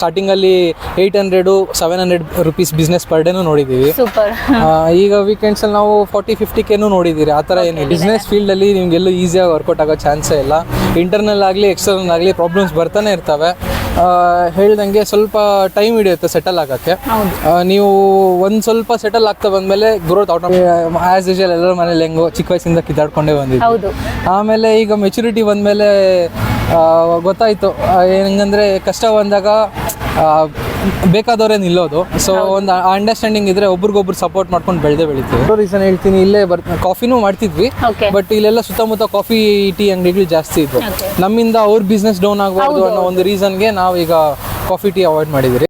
Starting ಅಲ್ಲಿ eight hundred seven hundred rupees business per ಡೇನು ನೋಡಿದ್ದೀವಿ. Super. ಈಗ ವೀಕೆಂಡ್ಸ್ ಅಲ್ಲಿ ನಾವು ಫಾರ್ಟಿ ಫಿಫ್ಟಿ ಕೆನು ನೋಡಿದ್ದೀರಿ ಆ ಥರ ಏನು ಬಿಸ್ನೆಸ್ ಫೀಲ್ಡಲ್ಲಿ ನಿಮ್ಗೆಲ್ಲೂ ಈಸಿಯಾಗಿ ವರ್ಕೌಟ್ ಆಗೋ ಚಾನ್ಸೇ ಇಲ್ಲ. ಇಂಟರ್ನಲ್ ಆಗಲಿ ಎಕ್ಸ್ಟರ್ನಲ್ ಆಗಲಿ ಪ್ರಾಬ್ಲಮ್ಸ್ ಬರ್ತಾನೆ ಇರ್ತವೆ. ಹೇಳ್ದಂಗೆ ಸ್ವಲ್ಪ ಟೈಮ್ ಹಿಡಿಯುತ್ತೆ ಸೆಟಲ್ ಆಗೋಕ್ಕೆ. ನೀವು ಒಂದು ಸ್ವಲ್ಪ ಸೆಟಲ್ ಆಗ್ತಾ ಬಂದಮೇಲೆ ಗ್ರೋತ್ ಔಟ್ ಆಸ್ ಯೂಶಲ್ ಎಲ್ಲರ ಮನೇಲಿ ಹೆಂಗೋ ಚಿಕ್ಕ ವಯಸ್ಸಿಂದ ಕಿತ್ತಾಡ್ಕೊಂಡೇ ಬಂದಿದ್ದು ಆಮೇಲೆ ಈಗ ಮೆಚುರಿಟಿ ಬಂದಮೇಲೆ ಗೊತ್ತಾಯಿತು. ಏನಂದ್ರೆ ಹೆಂಗಂದ್ರೆ ಕಷ್ಟ ಬಂದಾಗ ಬೇಕಾದವರೇ ನಿಲ್ಲೋದು. ಸೊ ಒಂದು ಅಂಡರ್ಸ್ಟ್ಯಾಂಡಿಂಗ್ ಇದ್ರೆ ಒಬ್ರಿಗೊಬ್ರು ಸಪೋರ್ಟ್ ಮಾಡ್ಕೊಂಡು ಬೆಳೆದೇ ಬೆಳಿತೀವಿ. ರೀಸನ್ ಹೇಳ್ತೀನಿ ಇಲ್ಲೇ ಬರ್ ಕಾಫಿನೂ ಮಾಡ್ತಿದ್ವಿ. ಬಟ್ ಇಲ್ಲೆಲ್ಲ ಸುತ್ತಮುತ್ತ ಕಾಫಿ ಟೀ ಅಂಗಡಿಗಳು ಜಾಸ್ತಿ ಇದ್ವು. ನಮ್ಮಿಂದ ಅವ್ರ ಬಿಸ್ನೆಸ್ ಡೌನ್ ಆಗಬಾರ್ದು ಅನ್ನೋ ಒಂದು ರೀಸನ್ಗೆ ನಾವು ಈಗ ಕಾಫಿ ಟೀ ಅವಾಯ್ಡ್ ಮಾಡಿದಿರಿ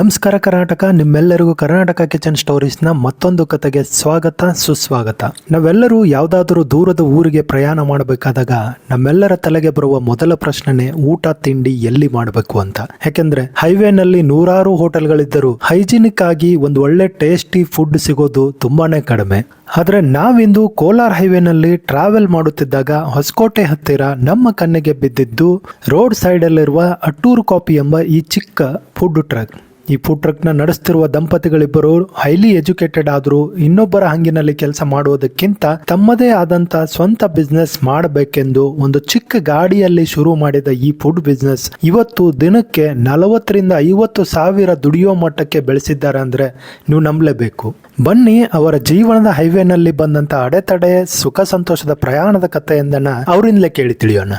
ನಮಸ್ಕಾರ ಕರ್ನಾಟಕ, ನಿಮ್ಮೆಲ್ಲರಿಗೂ ಕರ್ನಾಟಕ ಕಿಚನ್ ಸ್ಟೋರೀಸ್ನ ಮತ್ತೊಂದು ಕತೆಗೆ ಸ್ವಾಗತ, ಸುಸ್ವಾಗತ. ನಾವೆಲ್ಲರೂ ಯಾವುದಾದರೂ ದೂರದ ಊರಿಗೆ ಪ್ರಯಾಣ ಮಾಡಬೇಕಾದಾಗ ನಮ್ಮೆಲ್ಲರ ತಲೆಗೆ ಬರುವ ಮೊದಲ ಪ್ರಶ್ನೆನೇ ಊಟ, ತಿಂಡಿ ಎಲ್ಲಿ ಮಾಡಬೇಕು ಅಂತ. ಯಾಕೆಂದ್ರೆ ಹೈವೇನಲ್ಲಿ ನೂರಾರು ಹೋಟೆಲ್ಗಳಿದ್ದರೂ ಹೈಜಿನಿಕ್ ಆಗಿ ಒಂದು ಒಳ್ಳೆ ಟೇಸ್ಟಿ ಫುಡ್ ಸಿಗೋದು ತುಂಬಾನೇ ಕಡಿಮೆ. ಆದರೆ ನಾವಿಂದು ಕೋಲಾರ ಹೈವೇನಲ್ಲಿ ಟ್ರಾವೆಲ್ ಮಾಡುತ್ತಿದ್ದಾಗ ಹೊಸಕೋಟೆ ಹತ್ತಿರ ನಮ್ಮ ಕಣ್ಣಿಗೆ ಬಿದ್ದಿದ್ದು ರೋಡ್ ಸೈಡ್ ಅಲ್ಲಿರುವ ಅಟ್ಟೂರು ಕಾಪಿ ಎಂಬ ಈ ಚಿಕ್ಕ ಫುಡ್ ಟ್ರಕ್. ಈ ಫುಡ್ ಟ್ರಕ್ನ ನಡೆಸ್ತಿರುವ ದಂಪತಿಗಳಿಬ್ಬರು ಹೈಲಿ ಎಜುಕೇಟೆಡ್ ಆದರೂ ಇನ್ನೊಬ್ಬರ ಹಂಗಿನಲ್ಲಿ ಕೆಲಸ ಮಾಡುವುದಕ್ಕಿಂತ ತಮ್ಮದೇ ಆದಂತ ಸ್ವಂತ ಬಿಸ್ನೆಸ್ ಮಾಡಬೇಕೆಂದು ಒಂದು ಚಿಕ್ಕ ಗಾಡಿಯಲ್ಲಿ ಶುರು ಮಾಡಿದ ಈ ಫುಡ್ ಬಿಸ್ನೆಸ್ ಇವತ್ತು ದಿನಕ್ಕೆ ನಲವತ್ತರಿಂದ ಐವತ್ತು ಸಾವಿರ ದುಡಿಯೋ ಮಟ್ಟಕ್ಕೆ ಬೆಳೆಸಿದ್ದಾರೆ ಅಂದ್ರೆ ನೀವು ನಂಬಲೇಬೇಕು. ಬನ್ನಿ ಅವರ ಜೀವನದ ಹೈವೇನಲ್ಲಿ ಬಂದಂತ ಅಡೆತಡೆ, ಸುಖ ಸಂತೋಷದ ಪ್ರಯಾಣದ ಕಥೆಯೊಂದನ್ನ ಅವರಿಂದಲೇ ಕೇಳಿ ತಿಳಿಯೋಣ.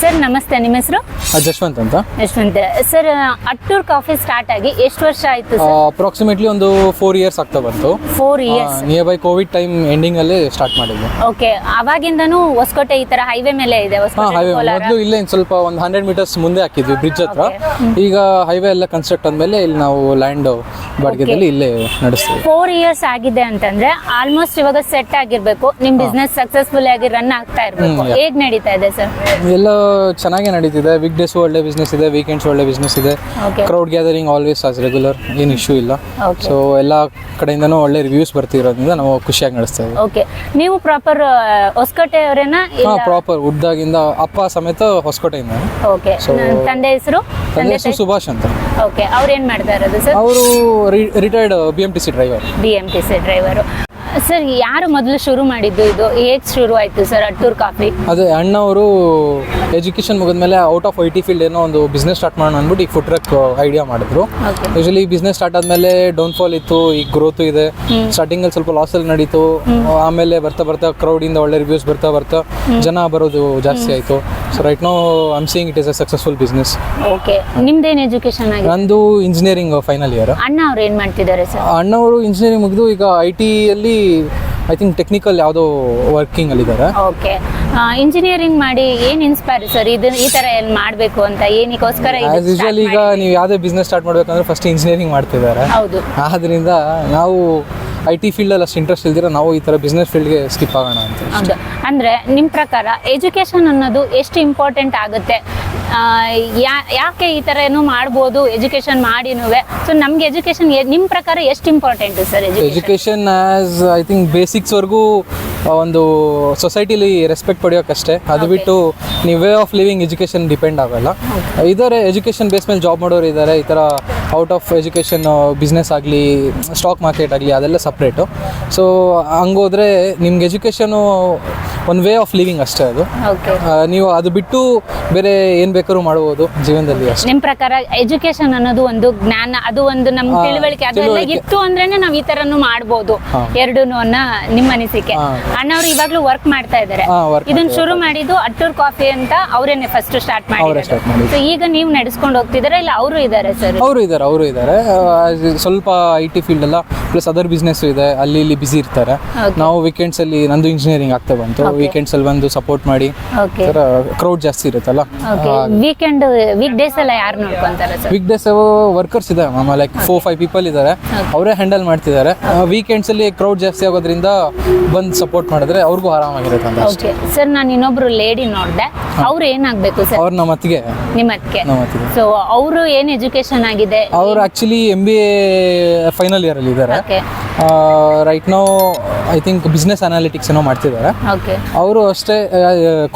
ಸರ್ ನಮಸ್ತೆ. ನಿಮ್ಮ ಹೆಸರು? ಯಶವಂತ್ ಜಶ್ವಂತ್ ಅಂತ. Yashwant. Sir Attur coffee start ಆಗಿ ಎಷ್ಟು ವರ್ಷ ಆಯ್ತು ಅಪ್ರಾಕ್ಸಿಮೇಟ್ಲಿ ಒಂದು ಫೋರ್ ಇಯರ್ಸ್ ಆಗ್ತಾ ಬಂತು. Four years near by covid time ending ಅಲ್ಲಿ ಸ್ಟಾರ್ಟ್ ಮಾಡಿದ್ವಿ. ಓಕೆ ಅವಾಗಿಂದನೂ ಹೊಸಕೋಟೆ ಈ ತರ ಹೈವೇ ಮೇಲೆ ಇದೆ ಹೈವೇ ಮೊದಲು ಇಲ್ಲೇ ಸ್ವಲ್ಪ ಒಂದು ಹಂಡ್ರೆಡ್ ಮೀಟರ್ಸ್ ಮುಂದೆ ಹಾಕಿದ್ವಿ ಬ್ರಿಡ್ಜ್ ಹತ್ರ. ಈಗ ಹೈವೇ ಎಲ್ಲ ಕನ್ಸ್ಟ್ರಕ್ಟ್ ಆದ್ಮೇಲೆ ಇಲ್ಲಿ ನಾವು ಲ್ಯಾಂಡ್ ಬಾಡಿಗೆದಲ್ಲಿ ಇಲ್ಲೇ ನಡೆಸ್ತೀವಿ. ಫೋರ್ ಇಯರ್ಸ್ ಆಗಿದೆ ಅಂತಂದ್ರೆ ಆಲ್ಮೋಸ್ಟ್ ಇವಾಗ ಸೆಟ್ ಆಗಿರ್ಬೇಕು. ನಿಮ್ ಬಿಸ್ನೆಸ್ ಸಕ್ಸಸ್ಫುಲ್ ಆಗಿ ರನ್ ಆಗ್ತಾ ಇರ್ಬೇಕು. ಹೇಗ್ ನಡೀತಾ ಇದೆ ಸರ್? ಎಲ್ಲ ಚೆನ್ನಾಗೇ ನಡೀತಿದೆ. ವೀಕ್ ಡೇಸ್ ಒಳ್ಳೆ ಬಿಸ್ನೆಸ್ ಇದೆ ವೀಕೆಂಡ್ಸ್ ಒಳ್ಳೆ ಬಿಸ್ನೆಸ್ ಇದೆ. Crowd gathering always as regular ಏನು ಇಶ್ಯೂ ಇಲ್ಲ. ಸೊ ಎಲ್ಲ ಕಡೆಯಿಂದನೂ ಒಳ್ಳೆ ರಿವ್ಯೂಸ್ ಬರ್ತಿರೋದ್ರಿಂದ ನಾವು ಖುಷಿಯಾಗಿ ನಡೆಸ್ತಾ ಇದ್ದೀವಿ. ಓಕೆ ನೀವು ಪ್ರಾಪರ್ ಹೊಸಕೋಟೆ ಅವರೇನಾ? ಹಾಂ ಪ್ರಾಪರ್ ಉದ್ದಾಗಿಂದ ಅಪ್ಪ ಸಮೇತ ಹೊಸಕೋಟೆಯಿಂದ. ಓಕೆ ಸೊ ತಂದೆ ಹೆಸರು? ತಂದೆ ಹೆಸರು ಸುಭಾಷ್ ಅಂತ. ಓಕೆ ಅವ್ರು ಏನು ಮಾಡ್ತಾ ಇರೋದು ಸರ್? ಅವರು retired B M T C driver B M T C driver sir ಯಾರು ಮೊದಲು ಶುರು ಮಾಡಿದ್ದು ಇದು? ಏಜ್ ಶುರು ಆಯ್ತು ಸರ್ ಅಟ್ಟೂರ್ ಕಾಫಿ? ಅದೇ ಅಣ್ಣವರು ಎಜುಕೇಶನ್ ಮುಗಿದ್ಮೇಲೆ out of I T field ಏನೋ ಒಂದು ಬಿಸ್ನೆಸ್ ಸ್ಟಾರ್ಟ್ ಮಾಡೋಣ ಅಂದ್ಬಿಟ್ಟು ಈ ಫುಡ್ ಟ್ರಕ್ ಐಡಿಯಾ ಮಾಡಿದ್ರು. ಯೂಶಲಿ ಬಿಸ್ನೆಸ್ ಸ್ಟಾರ್ಟ್ ಆದ್ಮೇಲೆ ಡೌನ್ಫಾಲ್ ಇತ್ತು ಈಗ ಗ್ರೋತ್ ಇದೆ. ಸ್ಟಾರ್ಟಿಂಗ್ ಅಲ್ಲಿ ಸ್ವಲ್ಪ ಲಾಸ್ ಅಲ್ಲಿ ನಡೀತು. ಆಮೇಲೆ ಬರ್ತಾ ಬರ್ತಾ ಕ್ರೌಡ್ ಇಂದ ಒಳ್ಳೆ ರಿವ್ಯೂಸ್ ಬರ್ತಾ ಬರ್ತಾ ಜನ ಬರೋದು ಜಾಸ್ತಿ ಆಯ್ತು. So right now I'm seeing it is a successful business okay ನಿಮ್ದೇನ್ ಎಜುಕೇಶನ್ ಆಗಿದೆ? ನಂದು ಇಂಜಿನಿಯರಿಂಗ್ ಫೈನಲ್ ಇಯರ್ ಅಣ್ಣ ಅವ್ರು ಏನು ಮಾಡ್ತಿದ್ದಾರೆ ಸರ್ ಅಣ್ಣ ಅವರು ಇಂಜಿನಿಯರಿಂಗ್ ಮುಗಿದು ಈಗ ಐ ಟಿಯಲ್ಲಿ ಐ ಥಿಂಕ್ ಟೆಕ್ನಿಕಲ್ ಯಾವುದೋ ವರ್ಕಿಂಗ್ ಅಲ್ಲಿದ್ದಾರೆ ಓಕೆ ಇಂಜಿನಿಯರಿಂಗ್ ಮಾಡಿ ಏನ್ ಇನ್ಸ್ಪೈರ್ ಸರ್ ಇದು ಈ ತರ ಏನು ಮಾಡಬೇಕು ಅಂತ ಏನಕ್ಕೋಸ್ಕರ ಇದು ಆಸ್ ಯೂಶುವಲ್ ಈಗ ನೀವು ಯಾವುದೇ ಬಿಸ್ನೆಸ್ ಸ್ಟಾರ್ಟ್ ಮಾಡಬೇಕಂದ್ರೆ ಫಸ್ಟ್ ಇಂಜಿನಿಯರಿಂಗ್ ಮಾಡ್ತಿದ್ದಾರೆ. ಹೌದು. ಆದ್ದರಿಂದ ನಾವು ಐ ಟಿ ಫೀಲ್ಡಲ್ಲಿ ಅಷ್ಟು ಇಂಟ್ರೆಸ್ಟ್ ಇಲ್ದಿರ ನಾವು ಈ ಥರ ಬಿಸ್ನೆಸ್ ಫೀಲ್ಡ್ಗೆ ಸ್ಕಿಪ್ ಆಗೋಣ ಅಂತ. ಹೌದು. ಅಂದ್ರೆ ನಿಮ್ ಪ್ರಕಾರ ಎಜುಕೇಶನ್ ಅನ್ನೋದು ಎಷ್ಟು ಇಂಪಾರ್ಟೆಂಟ್ ಆಗುತ್ತೆ? ಯಾ- ಯಾಕೆ ಈ ತರ ಏನು ಮಾಡ್ಬೋದು ಎಜುಕೇಶನ್ ಮಾಡಿನೂವೆ? ಸೊ ನಮ್ಗೆ ಎಜುಕೇಶನ್ ನಿಮ್ ಪ್ರಕಾರ ಎಷ್ಟು important sir education education as I think ಬೇಸಿಕ್ಸ್ವರೆಗೂ ಒಂದು ಸೊಸೈಟಿಲಿ ರೆಸ್ಪೆಕ್ಟ್ ಪಡೆಯೋಕ್ಕಷ್ಟೇ ಅದು ಬಿಟ್ಟು ನೀವು way of living education depend ಆಗೋಲ್ಲ. ಇದ್ದಾರೆ ಎಜುಕೇಷನ್ ಬೇಸ್ ಮೇಲೆ ಜಾಬ್ ಮಾಡೋರು ಇದ್ದಾರೆ ಈ ಥರ ಔಟ್ ಆಫ್ ಎಜುಕೇಷನ್ ಬಿಸ್ನೆಸ್ ಆಗಲಿ ಸ್ಟಾಕ್ ಮಾರ್ಕೆಟ್ ಆಗಲಿ ಅದೆಲ್ಲ ಸಪ್ರೇಟು ಸೊ ಹಂಗೋದ್ರೆ ನಿಮ್ಗೆ ಎಜುಕೇಷನು ಒಂದು ವೇ ಆಫ್ ಲಿವಿಂಗ್ ಅಷ್ಟೇ ಅದು. ಓಕೆ ಆ, ನೀವು ಅದು ಬಿಟ್ಟು ಬೇರೆ ಏನು ಬೇಕಾದ್ರೂ ಮಾಡ್ಬೋದು ಜೀವನದಲ್ಲಿ ಅಷ್ಟೇ. ನಿಮ್ ಪ್ರಕಾರ ಎಜುಕೇಶನ್ ಅನ್ನೋದು ಒಂದು ಜ್ಞಾನ ಅದು ಒಂದು ನಮ್ ಹಾ, ತಿಳುವಳಿಕೆ. ಅದೆಲ್ಲ ತಿಳುವಳಿಕೆ. ಇತ್ತು ಅಂದ್ರೇನೆ ನಾವ್ ಈ ತರನು ಮಾಡ್ಬೋದು. ಹಾ. ಎರಡೂನು ಅನ್ನ ನಿಮ್ಮ ಅನಿಸಿಕೆ. ಅಣ್ಣ ಅಣ್ಣವ್ರು ಇವಾಗ್ಲೂ ವರ್ಕ್ ಮಾಡ್ತಾ ಇದಾರೆ. ಹಾ, work ಇದನ್ನ ಮಾಡ್ತಾ ಶುರು ಮಾಡಿದ್ದು ಅಟ್ಟೂರ್ ಕಾಫಿ ಅಂತ ಅವರೇನೆ ಫಸ್ಟ್ ಸ್ಟಾರ್ಟ್ ಅವ್ರೇ start ಮಾಡಿದ್ರು ಮಾಡಿದ್ದು. ಸೊ ಈಗ ನೀವು ನಡೆಸ್ಕೊಂಡು ಹೋಗ್ತಿದಾರೆ ಇಲ್ಲ ಅವರು ಇದಾರೆ ಸರ್ ಅವರು ಇದ್ದಾರೆ ಅವರು ಇದ್ದಾರೆ ಸ್ವಲ್ಪ ಐ ಟಿ ಫೀಲ್ಡ್ ಎಲ್ಲ ಪ್ಲಸ್ ಅದರ್ ಬಿಸ್ನೆಸ್ ಇದೆ. ಅಲ್ಲಿ ಇಲ್ಲಿ ಬಿಸಿ ಇರ್ತಾರೆ. Okay. ನಾವು ವೀಕೆಂಡ್ಸ್ ಅಲ್ಲಿ ನಂದು ಇಂಜಿನಿಯರಿಂಗ್ ಆಗ್ತಾ ಬಂತು. ವೀಕೆಂಡ್ಸ್ ಅಲ್ಲಿ ಬಂದು ಸಪೋರ್ಟ್ ಮಾಡಿ. ಓಕೆ ಕ್ರೌಡ್ ಜಾಸ್ತಿ ಇರುತ್ತಲ್ಲ? ಓಕೆ ವೀಕೆಂಡ್ ವೀಕ್ ಡೇಸ್ ಎಲ್ಲ ಯಾರು ನೋಡ್ಕೊಂತಾರೆ ಸರ್ ವೀಕ್ ಡೇಸ್ ವರ್ಕರ್ಸ್ ಇದ್ದಾರೆ ma'am like four five people ಇದ್ದಾರೆ ಅವರೇ ಹ್ಯಾಂಡಲ್ ಮಾಡ್ತಿದ್ದಾರೆ. ವೀಕೆಂಡ್ಸ್ ಅಲ್ಲಿ ಕ್ರೌಡ್ ಜಾಸ್ತಿ ಆಗೋದ್ರಿಂದ ಬಂದು ಸಪೋರ್ಟ್ ಮಾಡಿದ್ರೆ ಅವ್ರಿಗೂ ಆರಾಮಾಗಿರುತ್ತೆ ಅಂತ ಓಕೆ ಸರ್ ನಾನು ಇನ್ನೊಬ್ರು ಲೇಡಿ ನೋಡಿದೆ. ಅವ್ರು ಏನಾಗಬೇಕು ಸರ್ ಅವ್ರ ನಮ್ಮ ಅತ್ತಿಗೆ. ನಿಮ್ಮ ಅತ್ತಿಗೆ. ಸೊ ಅವರು ಏನು ಎಜುಕೇಶನ್ ಆಗಿದೆ? ಅವ್ರು actually M B A final year ಅಲ್ಲಿ ಇದ್ದಾರೆ. Okay right now I think business analytics ಏನೋ ಮಾಡ್ತಿದ್ದಾರೆ. ಓಕೆ ಅವರು ಅಷ್ಟೇ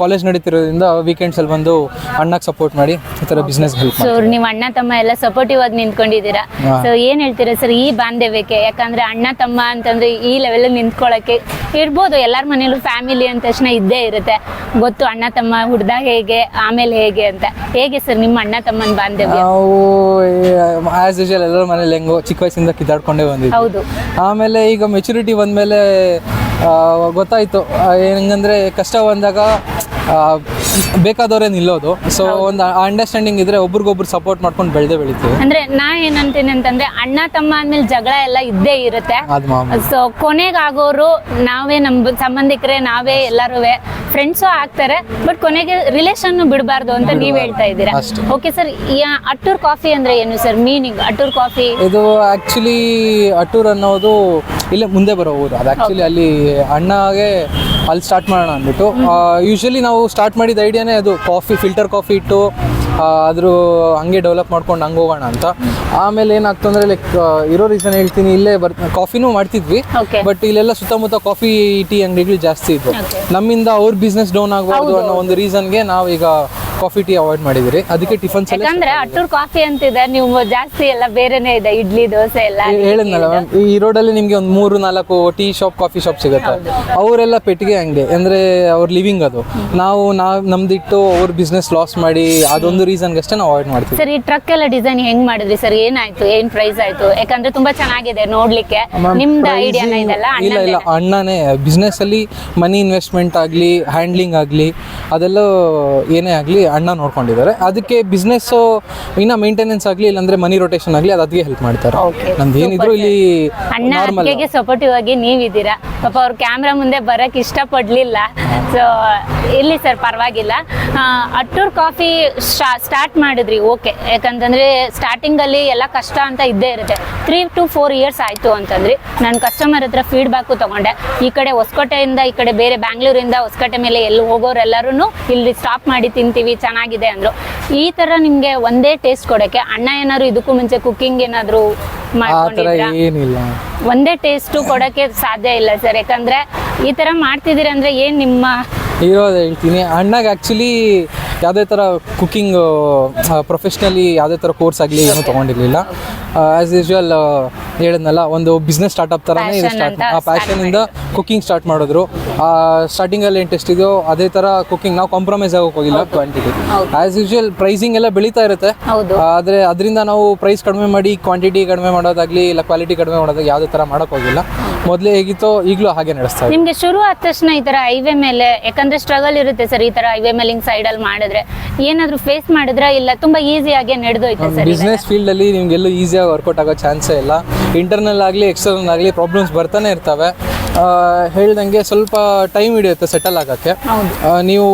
ಕಾಲೇಜ್ ನಡೀತಿರೋದ್ರಿಂದ ವೀಕೆಂಡ್ಸಲ್ಲಿ ಬಂದು ಅಣ್ಣಕ್ಕೆ ಸಪೋರ್ಟ್ ಮಾಡಿ ಈ ಥರ ಬಿಸ್ನೆಸ್ ಹೆಲ್ಪ್ ಸೊ ನೀವು ಅಣ್ಣ ತಮ್ಮ ಎಲ್ಲ ಸಪೋರ್ಟಿವ್ ಆಗಿ ನಿಂತ್ಕೊಂಡಿದ್ದೀರಾ. ಸೊ ಏನ್ ಹೇಳ್ತೀರಾ ಸರ್ ಈ ಬಾಂಧವ್ಯಕ್ಕೆ? ಯಾಕಂದ್ರೆ ಅಣ್ಣ ತಮ್ಮ ಅಂತಂದ್ರೆ ಈ ಲೆವೆಲ್ ನಿಂತ್ಕೊಳ್ಳೋಕೆ ಇರ್ಬೋದು. ಎಲ್ಲರ ಮನೇಲೂ ಫ್ಯಾಮಿಲಿ ಅಂತ ತಕ್ಷಣ ಇದ್ದೇ ಇರುತ್ತೆ. ಗೊತ್ತು ಅಣ್ಣ ತಮ್ಮ ಹುಡ್ದ ಹೇಗೆ ಆಮೇಲೆ ಹೇಗೆ ಅಂತ. ಹೇಗೆ ಸರ್ ನಿಮ್ಮ ಅಣ್ಣ ತಮ್ಮನ ಬಾಂಧವ್ಯ? ನಾವು ಆಸ್ ಯೂಶಲ್ ಎಲ್ಲರ ಮನೇಲಿ ಹೆಂಗೋ ಚಿಕ್ಕ ವಯಸ್ಸಿಂದ ಕಿತ್ತಾಡ್ಕೊಂಡೇ ಬಂದಿದ್ವಿ. ಹೌದು. ಆಮೇಲೆ ಈಗ ಮೆಚುರಿಟಿ ಬಂದಮೇಲೆ ಗೊತ್ತಾಯಿತು. ಹೆಂಗಂದರೆ ಕಷ್ಟ ಬಂದಾಗ ಬೇಕಾದವರೇ ನಿಲ್ಲೋದು. ಸೊ ಒಂದು ಅಂಡರ್ಸ್ಟ್ಯಾಂಡಿಂಗ್ ಇದ್ರೆ ಒಬ್ರಿಗೊಬ್ರು ಸಪೋರ್ಟ್ ಮಾಡ್ಕೊಂಡು ಬೆಳೆದೇ ಬೆಳಿತೀವಿ. ಅಂದ್ರೆ ನಾ ಏನಂತೀನಿ ಅಂತಂದ್ರೆ ಅಣ್ಣ ತಮ್ಮ ಅಂದ್ಮೇಲೆ ಜಗಳ ಎಲ್ಲ ಇದ್ದೇ ಇರುತ್ತೆ. ಸೊ ಮಾಮೂಲಿ. ಸೊ ಕೊನೆಗಾಗೋರು ನಾವೇ ನಮ್ ಸಂಬಂಧಿಕರೇ ನಾವೇ ಎಲ್ಲರೂ ಫ್ರೆಂಡ್ಸು ಆಗ್ತಾರೆ ಬಟ್ ಕೊನೆಗೆ ರಿಲೇಷನ್ ಬಿಡಬಾರ್ದು ಅಂತ ನೀವ್ ಹೇಳ್ತಾ ಇದ್ದೀರಾ? ಅಷ್ಟೇ. ಓಕೆ ಸರ್ ಅಟ್ಟೂರ್ ಕಾಫಿ ಅಂದ್ರೆ ಏನು ಸರ್ ಮೀನಿಂಗ್ ಅಟ್ಟೂರ್ ಕಾಫಿ ಇದು ಆಕ್ಚುಲಿ ಅಟ್ಟೂರ್ ಅನ್ನೋದು ಇಲ್ಲೇ ಮುಂದೆ ಬರೋ ಊರು. ಅದು ಆಕ್ಚುಲಿ ಅಲ್ಲಿ ಅಣ್ಣಗೆ ಅಲ್ಲಿ ಸ್ಟಾರ್ಟ್ ಮಾಡೋಣ ಅಂದ್ಬಿಟ್ಟು. ಯೂಶ್ವಲಿ ನಾವು ಸ್ಟಾರ್ಟ್ ಮಾಡಿದ ಐಡಿಯಾನೇ ಅದು ಕಾಫಿ ಫಿಲ್ಟರ್ ಕಾಫಿ ಇಟ್ಟು ಆದರೂ ಅದ್ರ ಹಂಗೆ ಡೆವಲಪ್ ಮಾಡ್ಕೊಂಡು ಹಂಗೆ ಹೋಗೋಣ ಅಂತ. ಆಮೇಲೆ ಏನಾಗ್ತು ಅಂದರೆ ಲೈಕ್ ಇರೋ ರೀಸನ್ ಹೇಳ್ತೀನಿ ಇಲ್ಲೇ ಬರ್ ಕಾಫಿನೂ ಮಾಡ್ತಿದ್ವಿ. ಬಟ್ ಇಲ್ಲೆಲ್ಲ ಸುತ್ತಮುತ್ತ ಕಾಫಿ ಟೀ ಅಂಗಡಿಗಳು ಜಾಸ್ತಿ ಇದ್ವು. ನಮ್ಮಿಂದ ಅವ್ರ ಬಿಸ್ನೆಸ್ ಡೌನ್ ಆಗಬಾರ್ದು ಅನ್ನೋ ಒಂದು ರೀಸನ್ಗೆ ನಾವೀಗ ಕಾಫಿ ಟೀ ಅವಾಯ್ಡ್ ಮಾಡಿದಿರಿ. ಅದಕ್ಕೆ ಟಿಫನ್ ಅಂದ್ರೆ ಯಾಕಂದ್ರೆ ಅಟ್ಟೂರ್ ಕಾಫಿ ಅಂತಿದೆ ನೀವು ಜಾಸ್ತಿ ಎಲ್ಲ ಬೇರೆನೇ ಇದೆ ಇಡ್ಲಿ ದೋಸೆ ಎಲ್ಲ ಹೇಳಿದ್ನಲ್ಲ ಮ್ಯಾಮ್ ಈ ರೋಡಲ್ಲಿ ನಿಮಗೆ ಒಂದು ಮೂರು ನಾಲ್ಕು ಟೀ ಶಾಪ್ ಕಾಫಿ ಶಾಪ್ ಸಿಗುತ್ತೆ? ಅವರೆಲ್ಲ ಪೆಟ್ಟಿಗೆ ಅಂಗಡಿ ಅಂದ್ರೆ ಅವ್ರ ಲಿವಿಂಗ್ ಅದು. ನಾವು ನಾವು ನಮ್ದಿಟ್ಟು ಅವ್ರ ಬಿಸ್ನೆಸ್ ಲಾಸ್ ಮಾಡಿ ಅದೊಂದು ರೀಸನ್ಗಷ್ಟೇ ನಾವು ಅವಾಯ್ಡ್ ಮಾಡ್ತೀವಿ. ಸರ್ ಈ ಟ್ರಕ್ ಎಲ್ಲ ಡಿಸೈನ್ ಹೆಂಗ್ ಮಾಡಿದ್ರಿ ಸರ್? ಏನಾಯ್ತು? ಏನ್ ಪ್ರೈಸ್ ಆಯ್ತು? ಯಾಕಂದ್ರೆ ತುಂಬಾ ಚೆನ್ನಾಗಿದೆ ನೋಡ್ಲಿಕ್ಕೆ. ನಿಮ್ದು pricing- ಐಡಿಯಾನ ಇದೆಲ್ಲ ಇಲ್ಲ ಇಲ್ಲ ಅಣ್ಣನೇ ಬಿಸ್ನೆಸ್ ಅಲ್ಲಿ ಮನಿ ಇನ್ವೆಸ್ಟ್ಮೆಂಟ್ ಆಗಲಿ ಹ್ಯಾಂಡ್ಲಿಂಗ್ ಆಗಲಿ ಅದೆಲ್ಲ ಏನೇ ಆಗಲಿ ಅಣ್ಣ ನೋಡ್ಕೊಂಡಿದ್ದಾರೆ. ಅದಕ್ಕೆ ಬಿಸ್ನೆಸ್ ಇನ್ನ ಮೇಂಟೆನೆನ್ಸ್ ಆಗಲಿ ಇಲ್ಲಾಂದ್ರೆ ಮನಿ ರೊಟೇಷನ್ ಆಗಲಿ ಅದು ಅದಕ್ಕೆ ಹೆಲ್ಪ್ ಮಾಡ್ತಾರೆ. ನಮ್ದು ಏನಿದ್ರು ಇಲ್ಲಿ ಅಣ್ಣ ನಾರ್ಮಲ್ ಅತ್ತಿಗೆಗೆ ಸಪೋರ್ಟಿವ್ ಆಗಿ ನೀವಿದ್ದೀರಾ? ಪಾಪ ಅವ್ರ ಕ್ಯಾಮ್ರಾ ಮುಂದೆ ಬರಕ್ ಇಷ್ಟ ಪಡ್ಲಿಲ್ಲ ಸೊ ಇಲ್ಲಿ ಸರ್ ಪರವಾಗಿಲ್ಲ. ಅಟ್ಟೂರ್ ಕಾಫಿ ಸ್ಟಾರ್ಟ್ ಮಾಡಿದ್ರಿ ಓಕೆ ಯಾಕಂತಂದ್ರೆ ಸ್ಟಾರ್ಟಿಂಗ್ ಅಲ್ಲಿ ಎಲ್ಲ ಕಷ್ಟ ಅಂತ ಇದ್ದೇ ಇರುತ್ತೆ. ತ್ರೀ ಟು ಫೋರ್ ಇಯರ್ಸ್ ಆಯ್ತು ಅಂತಂದ್ರಿ. ನಾನು ಕಸ್ಟಮರ್ ಹತ್ರ ಫೀಡ್ಬ್ಯಾಕ್ ತಗೊಂಡೆ. ಈ ಕಡೆ ಹೊಸಕೋಟೆಯಿಂದ ಈ ಕಡೆ ಬೇರೆ ಬ್ಯಾಂಗ್ಳೂರಿಂದ ಹೊಸಕೋಟೆ ಮೇಲೆ ಎಲ್ಲಿ ಹೋಗೋರೆಲ್ಲರೂ ಇಲ್ಲಿ ಸ್ಟಾಪ್ ಮಾಡಿ ತಿಂತೀವಿ ಚೆನ್ನಾಗಿದೆ ಅಂದ್ರು. ಈ ತರ ನಿಮ್ಗೆ ಒಂದೇ ಟೇಸ್ಟ್ ಕೊಡಕ್ಕೆ ಅಣ್ಣ ಏನಾದ್ರು ಇದಕ್ಕೂ ಮುಂಚೆ ಕುಕ್ಕಿಂಗ್ ಏನಾದ್ರು ಮಾಡ್ಕೊಂಡಿದ್ರಾ? ಏನಿಲ್ಲ. ಒಂದೇ ಟೇಸ್ಟ್ ಕೊಡಕ್ಕೆ ಸಾಧ್ಯ ಇಲ್ಲ ಸರ್. ಯಾಕಂದ್ರೆ ಈ ತರ ಮಾಡ್ತಿದ್ದೀರಿ ಅಂದ್ರೆ ಏನ್ ನಿಮ್ಮ ಇರೋದು ಹೇಳ್ತೀನಿ. ಅಣ್ಣಗೆ ಆ್ಯಕ್ಚುಲಿ ಯಾವುದೇ ಥರ ಕುಕ್ಕಿಂಗ್ ಪ್ರೊಫೆಷ್ನಲಿ ಯಾವುದೇ ಥರ ಕೋರ್ಸ್ ಆಗಲಿ ಏನೂ ತೊಗೊಂಡಿರಲಿಲ್ಲ. ಆ್ಯಸ್ ಯೂಶ್ವಲ್ ಹೇಳಿದ್ನಲ್ಲ ಒಂದು ಬಿಸ್ನೆಸ್ ಸ್ಟಾರ್ಟಪ್ ಥರನೇ ಇದು ಸ್ಟಾರ್ಟ್ ಆ ಪ್ಯಾಷನಿಂದ ಕುಕ್ಕಿಂಗ್ ಸ್ಟಾರ್ಟ್ ಮಾಡಿದ್ರು. ಸ್ಟಾರ್ಟಿಂಗಲ್ಲಿ ಇಂಟ್ರೆಸ್ಟ್ ಟೆಸ್ಟ್ ಇದೆಯೋ ಅದೇ ಥರ ಕುಕ್ಕಿಂಗ್ ನಾವು ಕಾಂಪ್ರಮೈಸ್ ಆಗೋಕೆ ಹೋಗಿಲ್ಲ. ಕ್ವಾಂಟಿಟಿ ಆ್ಯಸ್ ಯೂಶ್ವಲ್ ಪ್ರೈಸಿಂಗ್ ಎಲ್ಲ ಬೆಳೀತಾ ಇರುತ್ತೆ. ಆದರೆ ಅದರಿಂದ ನಾವು ಪ್ರೈಸ್ ಕಡಿಮೆ ಮಾಡಿ ಕ್ವಾಂಟಿಟಿ ಕಡಿಮೆ ಮಾಡೋದಾಗಲಿ ಇಲ್ಲ ಕ್ವಾಲಿಟಿ ಕಡಿಮೆ ಮಾಡೋದಾಗಲಿ ಯಾವುದೇ ಥರ ಮಾಡೋಕೆ ಹೋಗಿಲ್ಲ. ಮೊದಲೇ ಹೇಗಿತ್ತು ಈಗಲೂ ಹಾಗೆ ನಡೆಸ್ತಾ ನಿಮಗೆ ನಿಮ್ಗೆ ಶುರು ಆದ ತಕ್ಷಣ ಈ ತರ ಹೈವೇ ಮೇಲೆ ಯಾಕಂದ್ರೆ ಸ್ಟ್ರಗಲ್ ಇರುತ್ತೆ ಸರ್ ಈ ತರ ಹೈವೇ ಮೇಲೆ ಹಿಂಗ್ ಸೈಡ್ ಅಲ್ಲಿ ಮಾಡಿದ್ರೆ. ಏನಾದ್ರು ಫೇಸ್ ಮಾಡಿದ್ರ ಇಲ್ಲ ತುಂಬಾ ಈಸಿಯಾಗಿ ನಡೆದೋಯ್ತೆ ಸರ್ ಬಿಸ್ನೆಸ್ ಫೀಲ್ಡಲ್ಲಿ ನಿಮ್ಗೆಲ್ಲೂ ಈಸಿಯಾಗಿ ವರ್ಕೌಟ್ ಆಗೋ ಚಾನ್ಸೇ ಇಲ್ಲ. ಇಂಟರ್ನಲ್ ಆಗಲಿ ಎಕ್ಸ್ಟರ್ನಲ್ ಆಗಲಿ ಪ್ರಾಬ್ಲಮ್ಸ್ ಬರ್ತಾನೆ ಇರ್ತವೆ. ಹೇಳ್ದಂಗೆ ಸ್ವಲ್ಪ ಟೈಮ್ ಹಿಡಿಯುತ್ತೆ ಸೆಟಲ್ ಆಗೋಕ್ಕೆ. ನೀವು